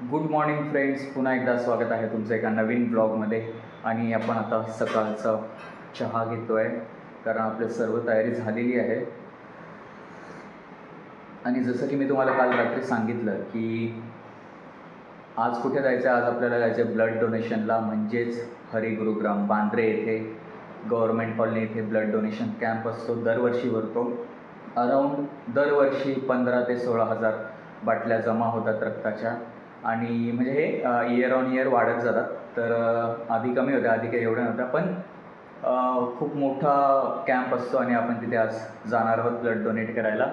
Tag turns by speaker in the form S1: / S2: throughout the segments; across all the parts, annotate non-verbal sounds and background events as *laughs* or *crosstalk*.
S1: Good morning friends पुन्हा एकदा स्वागत आहे तुमचं एका नवीन ब्लॉगमध्ये आणि आपण आता सकाळचा चहा घेतो आहे कारण आपली सर्व तयारी झालेली आहे. आणि जसं की मी तुम्हाला काल रात्री सांगितलं की आज कुठे जायचं आहे? आज आपल्याला जायचं आहे ब्लड डोनेशनला म्हणजेच हरिगुरुग्राम बांद्रे येथे. गव्हर्मेंट कॉलनी येथे ब्लड डोनेशन कॅम्प असतो दरवर्षी भरतो. अराऊंड दरवर्षी पंधरा ते सोळा हजार बाटल्या जमा होतात रक्ताच्या. आणि म्हणजे हे इयर ऑन इयर वाढत जातात. तर आधी कमी होत्या आधी काही एवढ्या नव्हत्या. पण खूप मोठा कॅम्प असतो आणि आपण तिथे आज जाणार आहोत ब्लड डोनेट करायला.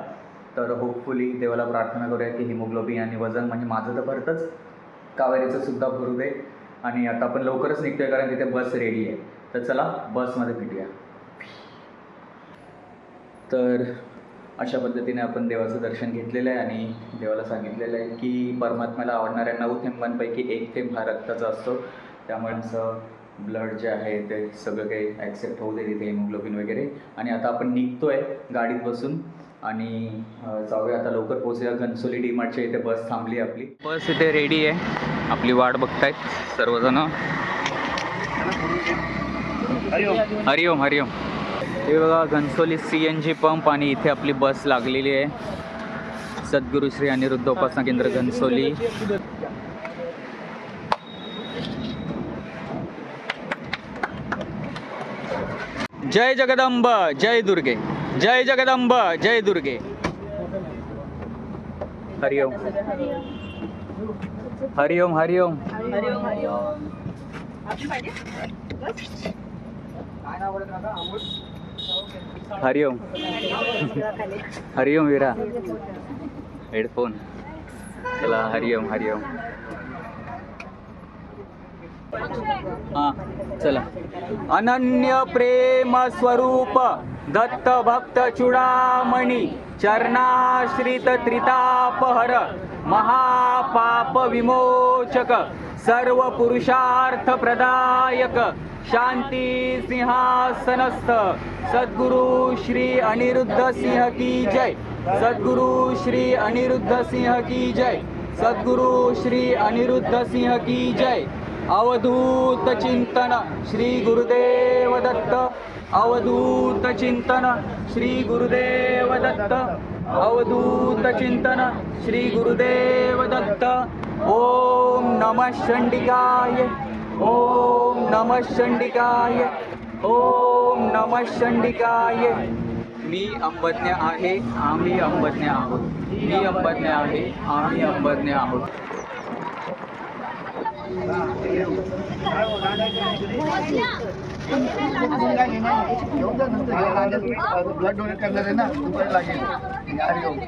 S1: तर होपफुली देवाला प्रार्थना करूया की हिमोग्लोबिन आणि वजन म्हणजे माझं तर भरतंच. कावेरीचं सुद्धा भरू दे. आणि आता आपण लवकरच निघतोय कारण तिथे बस रेडी आहे. तर चला बसमध्ये भेटूया. तर अशा पद्धतीने आपण देवाचं दर्शन घेतलेलं आहे आणि देवाला सांगितलेलं आहे की परमात्म्याला आवडणाऱ्या नऊ थेंबांपैकी एक थेंब हा रक्ताचा असतो. त्यामुळे ब्लड जे आहे ते सगळं काही ॲक्सेप्ट होऊ दे तिथे हिमोग्लोबिन वगैरे. आणि आता आपण निघतो आहे गाडीत बसून आणि जाऊया आता लवकर पोहोचूया. घनसोली डीमार्टच्या इथे बस थांबली आपली. बस इथे रेडी आहे. आपली वाट बघतायत सर्वजण. हरिओम हरिओम. हे बघा Ghansoli C N G pump आणि इथे आपली बस लागलेली आहे. सद्गुरू श्री अनिरुद्ध उपासना केंद्र घनसोली. जय जगदंब जय दुर्गे. जय जगदंब जय दुर्गे. हरिओम हरिओम हरिओम हरिओम हरिओम विरा। हेडफोन। चला हरिओम हरिओम हा चला। अनन्य प्रेम स्वरूप दत्त भक्त चुडामणी चरणाश्रित त्रितापहर महापाप विमोचक सर्व पुरुषार्थ प्रदायक शांती सिंहासनस्थ सद्गुरु श्री अनिरुद्ध सिंह की जय। सद्गुरु श्री अनिरुद्ध सिंह की जय। सद्गुरु श्री अनिरुद्ध सिंह की जय। अवधूत चिंतन श्री गुरुदेव दत्त। अवधूत चिंतन श्री गुरुदेव दत्त। अवधूत चिंतन श्री गुरुदेव दत्त। ओम नमः शंडिकाय ओम नमः शंडिकाय ओम नमः शंडिकाय मी अंबज्ञ आहे आम्ही अंबज्ञ आहोत. मी अंबज्ञ आहे आम्ही अंबज्ञ आहोत.
S2: ब्लड डोनेट करणार आहे ना दुपारी लागेल हरिओम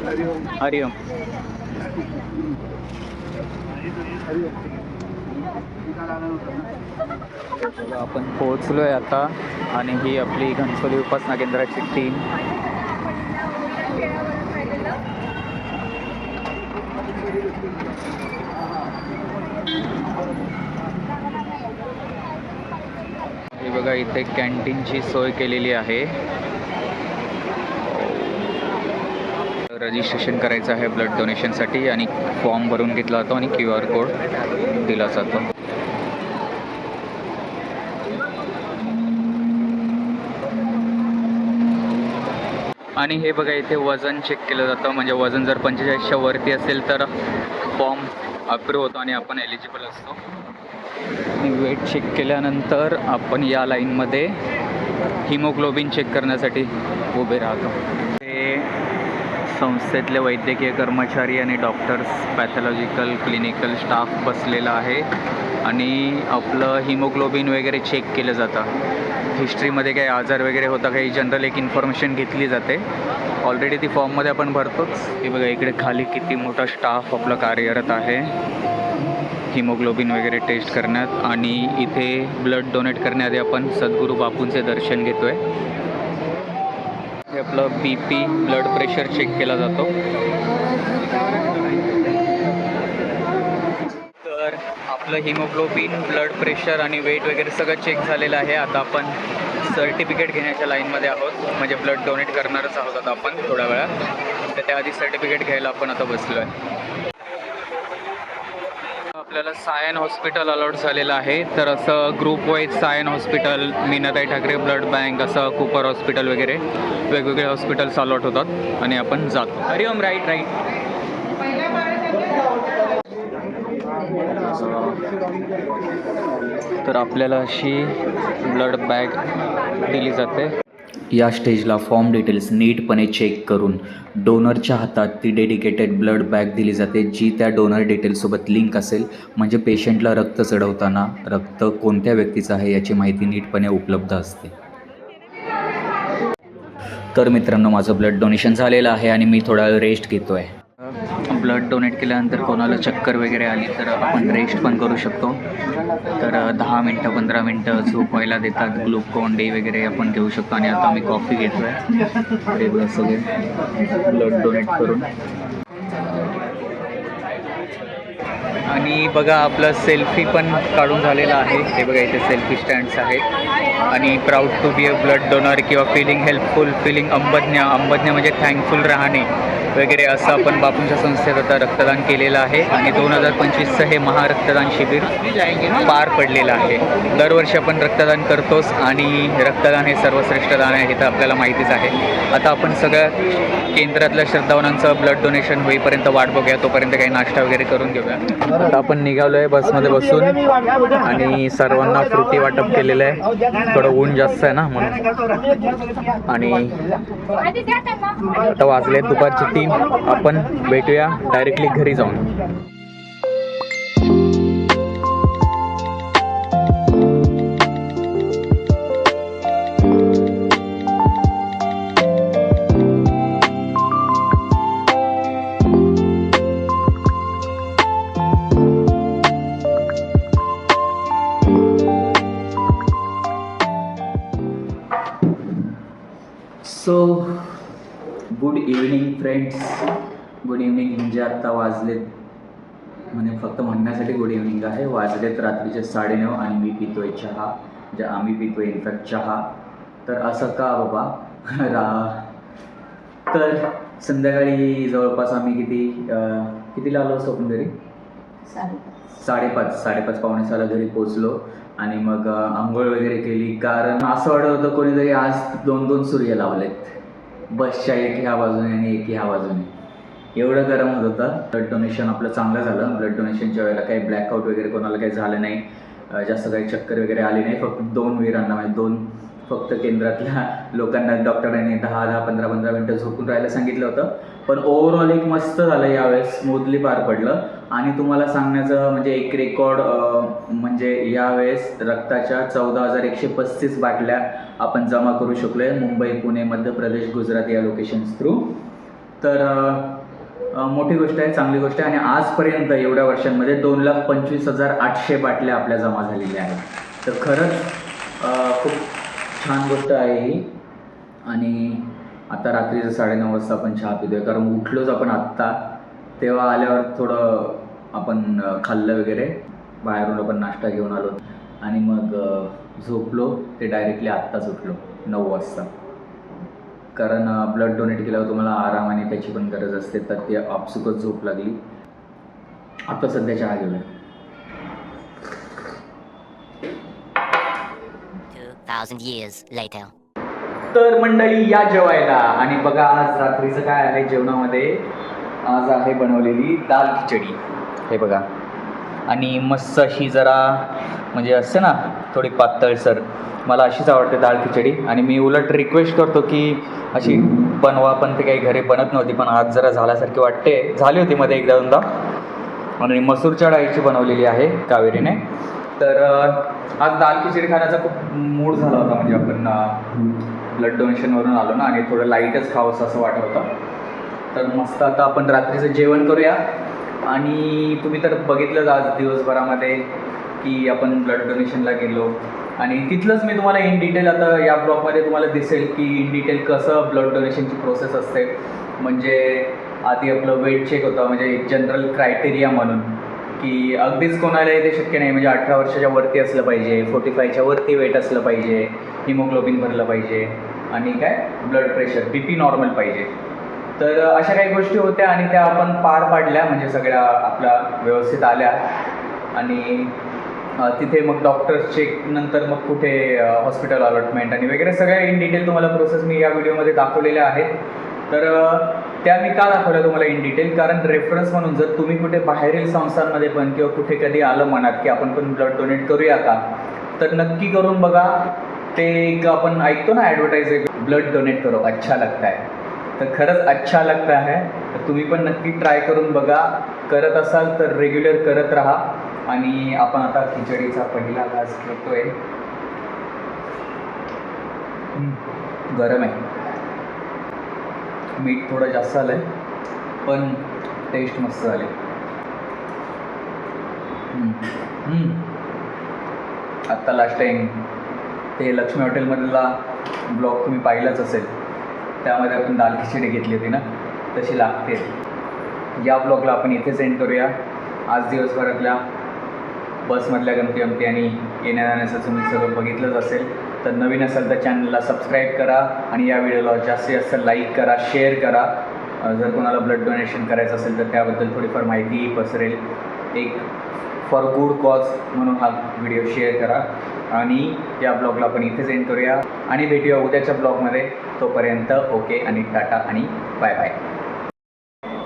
S2: हरिओम
S1: हरिओम बघा, आपण आहे आता. आणि ही आपली घनसोली उपासना केंद्राची टीम हे बघा इथे कॅन्टीनची सोय केलेली आहे. रजिस्ट्रेशन करायचं आहे ब्लड डोनेशनसाठी आणि फॉर्म भरून घेतला जातो आणि क्यू आर कोड दिला जातो. आणि हे बघा इथे वजन चेक केलं जातं. म्हणजे वजन जर पंचेचाळीसच्या वरती असेल तर फॉर्म अप्रूव्ह होतो आणि आपण एलिजिबल असतो. आणि वेट चेक केल्यानंतर आपण या लाईनमध्ये हिमोग्लोबिन चेक करण्यासाठी उभे राहतो. हे संस्थेतले वैद्यकीय कर्मचारी आणि डॉक्टर्स पॅथॉलॉजिकल क्लिनिकल स्टाफ बसलेला आहे. आणि आपलं हिमोग्लोबिन वगैरे चेक केलं जातं. हिस्ट्रीमध्ये काही आजार वगैरे होता काही जनरल एक इन्फॉर्मेशन घेतली जाते. ऑलरेडी ती फॉर्ममध्ये आपण भरतोच. की बघा इकडे खाली किती मोठा स्टाफ आपला कार्यरत आहे. हिमोग्लोबिन वगैरे टेस्ट करण्यात आणि इथे ब्लड डोनेट करण्याआधी आपण सद्गुरू बापूंचे दर्शन घेतोय. हे आपलं B P blood pressure check केला जातो. आपलं हिमोग्लोबिन ब्लड प्रेशर आणि वेट वगैरे सगळं चेक झालेलं आहे. आता आपण सर्टिफिकेट घेण्याच्या लाईनमध्ये आहोत. म्हणजे ब्लड डोनेट करणारच आहोत आता आपण थोड्या वेळात. तर त्याआधी सर्टिफिकेट घ्यायला आपण आता बसलो आहे आपल्याला सायन हॉस्पिटल अलॉट झालेलं आहे. तर असं group wise Sion hospital Meenatai Thackeray blood bank असं कुपर हॉस्पिटल वगैरे वेगवेगळे हॉस्पिटल्स अलॉट होतात. आणि आपण जातो. हरिओम राईट राईट तर आपल्याला अशी ब्लड बॅग दिली जाते.
S3: या स्टेजला फॉर्म डिटेल्स नीटपणे चेक करून डोनरच्या हातात ती डेडिकेटेड ब्लड बॅग दिली जाते जी त्या डोनर डिटेल्ससोबत लिंक असेल. म्हणजे पेशंटला रक्त चढवताना रक्त कोणत्या व्यक्तीचं आहे याची माहिती नीटपणे उपलब्ध असते. तर मित्रांनो माझं ब्लड डोनेशन झालेलं आहे आणि मी थोडा वेळ रेस्ट घेतो आहे
S1: ब्लड डोनेट केल्यानंतर कोणाला चक्कर वगैरे आली तर आपण रेस्ट पण करू शकतो. तर दहा मिनटं पंधरा मिनटं झोपायला देतात. ग्लुकोन डी वगैरे आपण घेऊ शकतो आणि आता आम्ही कॉफी घेतो आहे ते सगळे ब्लड डोनेट करून. आणि बघा आपलं सेल्फी पण काढून झालेला आहे. हे बघा इथे सेल्फी स्टँड्स आहेत. आणि proud to be a blood donor किंवा फिलिंग हेल्पफुल फिलिंग अंबज्ञ अंबज्ञ म्हणजे थँकफुल राहणे. वगैरे असं आपण बापूंच्या संस्थेत आता रक्तदान केलेलं आहे. आणि दोन हजार पंचवीसचं हे महारक्तदान शिबिर पार पडलेलं आहे. दरवर्षी आपण रक्तदान करतोच आणि रक्तदान हे सर्वश्रेष्ठ दान आहे हे तर आपल्याला माहितीच आहे. आता आपण सगळ्या केंद्रातल्या श्रद्धावनांचं ब्लड डोनेशन होईपर्यंत वाट बघूया तोपर्यंत काही नाश्ता वगैरे करून घेऊया. आता आपण निघालो आहे बसमध्ये बसून आणि सर्वांना फ्रुटी वाटप केलेलं आहे. थोडं ऊन जास्त आहे ना म्हणून. आणि आता वाजले दुपारची तीन. आपण भेटूया डायरेक्टली घरी जाऊन.
S3: Good evening friends good evening म्हणजे आत्ता वाजलेत. म्हणजे फक्त म्हणण्यासाठी गुड इव्हनिंग आहे. वाजलेत रात्रीचे साडेनऊ आणि मी पितोय चहा. म्हणजे आम्ही पितोय इनफॅक्ट चहा. तर असं का बाबा? *laughs* रा तर संध्याकाळी जवळपास आम्ही किती किती कितीला आलो असतो आपण घरी? साडेपाच. साडेपाच पावणे सहाला घरी पोचलो आणि मग आंघोळ वगैरे केली. कारण असं वाटत होतं कोणीतरी आज दोन दोन सूर्य लावलेत. बसच्या एक ह्या बाजूने आणि एक ह्या बाजूने एवढं गरम होत होतं. ब्लड डोनेशन आपलं चांगलं झालं. ब्लड डोनेशनच्या वेळेला काही ब्लॅकआउट वगैरे कोणाला काही झालं नाही. जास्त काही चक्कर वगैरे आली नाही. फक्त दोन वीरांना म्हणजे दोन फक्त केंद्रातल्या लोकांना डॉक्टरांनी दहा दहा पंधरा पंधरा मिनटं झोपून राहायला सांगितलं होतं. पण ओव्हरऑल एक मस्त झालं यावेळेस स्मूथली पार पडलं. आणि तुम्हाला सांगण्याचं म्हणजे एक रेकॉर्ड म्हणजे यावेळेस रक्ताच्या चौदा हजार एकशे पस्तीस बाटल्या आपण जमा करू शकलो आहे मुंबई पुणे मध्य प्रदेश गुजरात या लोकेशन्स थ्रू तर मोठी गोष्ट आहे चांगली गोष्ट आहे. आणि आजपर्यंत एवढ्या वर्षांमध्ये दोन लाख पंचवीस हजार आठशे बाटल्या आपल्या जमा झालेल्या आहेत. तर खरंच खूप छान गोष्ट आहे ही. आणि आता रात्रीचं साडेनऊ वाजता आपण चहा पितोय. कारण उठलोच आपण आत्ता. तेव्हा आल्यावर थोडं आपण खाल्लं वगैरे. बाहेरून आपण नाश्ता घेऊन आलो. आणि मग झोपलो. ते डायरेक्टली आत्ताच उठलो. नऊ वाजता. कारण ब्लड डोनेट केल्यावर तुम्हाला आराम आणि त्याची पण गरज असते. तर ती आपसुकच झोप लागली. आता सध्या चहा घेऊया.
S4: 2,000 years later.
S1: तर मंडळी या जेवायला. आणि बघा आज रात्रीचं काय आहे जेवणामध्ये? आज आहे बनवलेली दाल खिचडी. हे बघा. आणि मस्त अशी जरा म्हणजे असते ना थोडी पातळसर मला अशीच आवडते दाल खिचडी. आणि मी उलट रिक्वेस्ट करतो की अशी बनवा पण ते काही घरी बनत नव्हती पण आज जरा झाल्यासारखी वाटते. झाली होती मध्ये एकदा दोनदा. आणि मसूरच्या डाळीची बनवलेली आहे कावेरीने. तर आज दाल खिचडी खाण्याचा खूप मूड झाला होता. म्हणजे आपण ब्लड डोनेशनवरून आलो ना आणि थोडं लाईटच खावंसं असं वाटत होतं. तर मस्त आता आपण रात्रीचं जेवण करूया. आणि तुम्ही तर बघितलंच आज दिवसभरामध्ये की आपण ब्लड डोनेशनला गेलो. आणि तिथलंच मी तुम्हाला इन डिटेल आता या ब्लॉगमध्ये तुम्हाला दिसेल की इन डिटेल कसं ब्लड डोनेशनची प्रोसेस असते. म्हणजे आधी आपलं वेट चेक होतं. म्हणजे एक जनरल क्रायटेरिया म्हणून. की अगदीच कोणालाही ते शक्य नाही. म्हणजे अठरा वर्षाच्या वरती असलं पाहिजे फोर्टी फायच्या वरती वेट असलं पाहिजे हिमोग्लोबिन भरलं पाहिजे आणि काय? Blood pressure B P normal पाहिजे. तर अशा काही गोष्टी होत्या आणि त्या आपण पार पाडल्या म्हणजे सगळ्या आपल्या व्यवस्थित आल्या. आणि तिथे मग डॉक्टर्स चेक नंतर मग कुठे हॉस्पिटल अलॉटमेंट आणि वगैरे सगळ्या इन डिटेल तुम्हाला प्रोसेस मी या व्हिडिओमध्ये दाखवलेल्या आहेत. तर त्या मी का दाखवल्या तुम्हाला इन डिटेल कारण रेफरन्स म्हणून जर तुम्ही कुठे बाहेरील संस्थांमध्ये पण किंवा कुठे कधी आलं म्हणात की आपण पण ब्लड डोनेट करूया का तर नक्की करून बघा. ते एक आपण ऐकतो ना ॲडव्हर्टाईज ब्लड डोनेट करो अच्छा लगता है. तर खरंच अच्छा लगता है. तर तुम्ही पण नक्की ट्राय करून बघा. करत असाल तर रेग्युलर करत राहा. आणि आपण आता खिचडीचा पहिला घास घेतोय. गरम आहे. मीठ थोडं जास्त आलं आहे पण टेस्ट मस्त झाली. आत्ता लास्ट टाईम ते लक्ष्मी हॉटेलमधला ब्लॉग तुम्ही पाहिलाच असेल. त्यामध्ये आपण दाल खिचडी घेतली होती ना तशी लागते. या ब्लॉगला आपण इथेच एंड करूया. आज दिवसभरातल्या बसमधल्या गमती गमती आणि येण्या जाण्याचं तुम्ही सगळं बघितलंच असेल. तर नवीन असाल तर चॅनलला सबस्क्राईब करा आणि या व्हिडिओला जास्तीत जास्त लाईक करा शेअर करा. जर कोणाला ब्लड डोनेशन करायचं असेल तर त्याबद्दल थोडीफार माहितीही पसरेल. एक फॉर गुड कॉज म्हणून हा व्हिडिओ शेअर करा. आणि या ब्लॉगला आपण इथेच एंड करूया. आणि भेटूया उद्याच्या ब्लॉगमध्ये तोपर्यंत ओके आणि टाटा आणि बाय बाय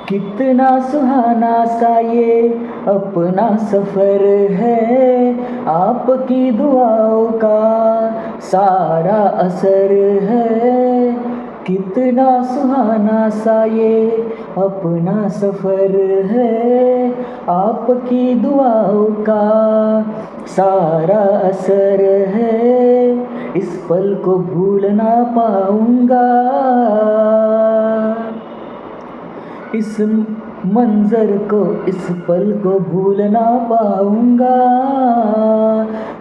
S5: कितना सुहाना सा ये अपना सफ़र है। आपकी दुआओं का सारा असर है। कितना सुहाना सा ये अपना सफ़र है। आपकी दुआओं का सारा असर है। इस पल को भूल ना पाऊँगा। इस मंजर को इस पल को भूल ना पाऊँगा।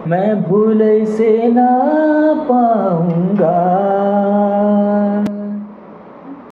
S5: मैं भूल से ना पाऊँगा।